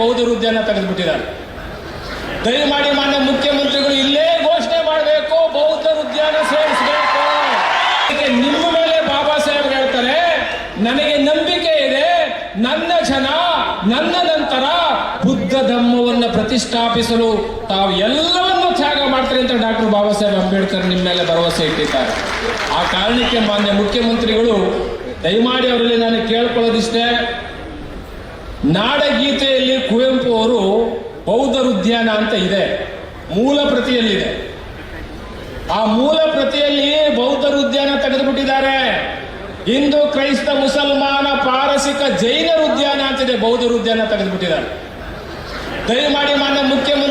ಬೌದ್ಧರ ಉದ್ಯಾನ ತೆಗೆದುಬಿಟ್ಟಿದ್ದಾರೆ. ದಯಮಾಡಿ ಮಾನ್ಯ ಮುಖ್ಯಮಂತ್ರಿಗಳು ಇಲ್ಲೇ ಘೋಷಣೆ ಮಾಡಬೇಕು ಬೌದ್ಧರ ಉದ್ಯಾನ ಸೇರಿಸಬೇಕು. ನಿಮ್ಮ ಮೇಲೆ ಬಾಬಾ ಸಾಹೇಬ್ ಹೇಳ್ತಾರೆ, ನನಗೆ ನಂಬಿಕೆ ಇದೆ, ನನ್ನ ಜನ ನನ್ನ ನಂತರ ಬುದ್ಧ ಧರ್ಮವನ್ನು ಪ್ರತಿಷ್ಠಾಪಿಸಲು ತಾವು ಎಲ್ಲವನ್ನು ತ್ಯಾಗ ಮಾಡ್ತಾರೆ ಅಂತ ಡಾಕ್ಟರ್ ಬಾಬಾ ಸಾಹೇಬ್ ಅಂಬೇಡ್ಕರ್ ನಿಮ್ಮ ಮೇಲೆ ಭರವಸೆ ಇಟ್ಟಿದ್ದಾರೆ. ಆ ಕಾರಣಕ್ಕೆ ಮಾನ್ಯ ಮುಖ್ಯಮಂತ್ರಿಗಳು, ದಯಮಾಡಿ ಅವರಲ್ಲಿ ನಾನು ಕೇಳ್ಕೊಳ್ಳೋದಿಷ್ಟೇ ನಾಡಗೀತೆಯಲ್ಲಿ ಕುವೆಂಪು ಅವರು ಬೌದ್ಧ ಉದ್ಯಾನ ಅಂತ ಇದೆ. ಮೂಲ ಪ್ರತಿಯಲ್ಲಿದೆ. ಆ ಮೂಲ ಪ್ರತಿಯಲ್ಲಿ ಬೌದ್ಧ ಉದ್ಯಾನ ತೆಗೆದುಬಿಟ್ಟಿದ್ದಾರೆ. ಹಿಂದೂ, ಕ್ರೈಸ್ತ, ಮುಸಲ್ಮಾನ, ಪಾರಸಿಕ, ಜೈನ ಉದ್ಯಾನ ಅಂತಿದೆ. ಬೌದ್ಧ ಉದ್ಯಾನ ತೆಗೆದುಬಿಟ್ಟಿದ್ದಾರೆ. ದಯಮಾಡಿ ಮಾನ್ಯ ಮುಖ್ಯಮಂತ್ರಿ